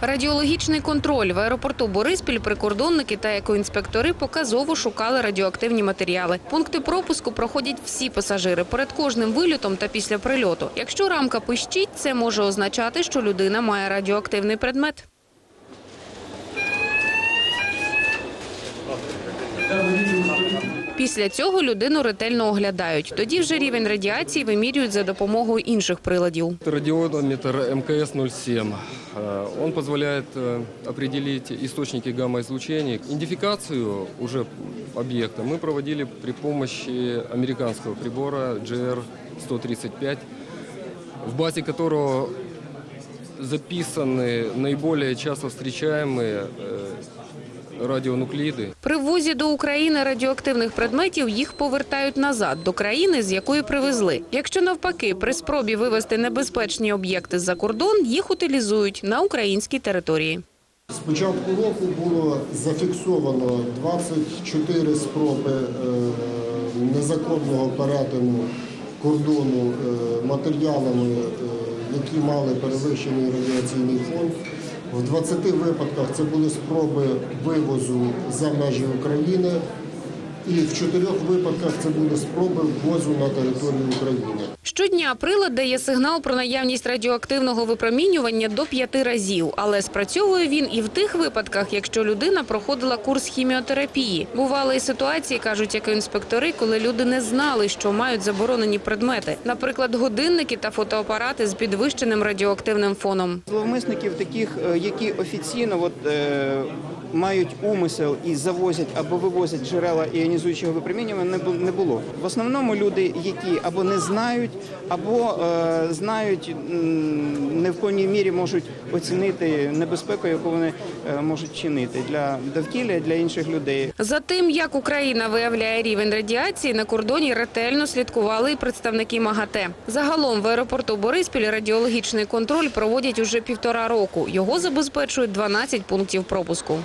Радіологічний контроль в аеропорту Бориспіль прикордонники та екоінспектори показово шукали радіоактивні матеріали. Пункти пропуску проходять всі пасажири перед кожним вильотом та після прильоту. Якщо рамка пищить, це може означати, що людина має радіоактивний предмет. Після цього людину ретельно оглядають. Тоді вже рівень радіації вимірюють за допомогою інших приладів. Это радиометр МКС-07. Э, Он позволяет э, определить источники гамма-излучений. Идентификацию уже объекта мы проводили при помощи американского прибора GR-135, в базе которого записаны наиболее часто встречаемые радионуклиды. При ввозі до України радіоактивних предметів їх повертають назад до країни, з якої привезли. Якщо навпаки, при спробі вивезти небезпечні об'єкти за кордон, їх утилізують на українській території. З початку року було зафіксовано 24 спроби е, незаконного перетину кордону е, матеріалами, е, які мали перевищений радіаційний фон. В 20 випадках це були спроби вивозу за межі України, і в чотирьох випадках це були спроби ввозу на територію України. Щодня прилад дає сигнал про наявність радіоактивного випромінювання до п'яти разів, але спрацьовує він і в тих випадках, якщо людина проходила курс хіміотерапії. Бували і ситуації, кажуть екоінспектори, коли люди не знали, що мають заборонені предмети, наприклад, годинники та фотоапарати з підвищеним радіоактивним фоном. Зловмисників таких, е, які офіційно от, е, мають умисел і завозять або вивозять джерела іонізуючого випромінювання, не було. В основному люди, які або не знають, або е, знають, не в повній мірі можуть оцінити небезпеку, яку вони е, можуть чинити для довкілля, для інших людей. За тим, як Україна виявляє рівень радіації, на кордоні ретельно слідкували і представники МАГАТЕ. Загалом в аеропорту Бориспіль радіологічний контроль проводять уже півтора року. Його забезпечують 12 пунктів пропуску.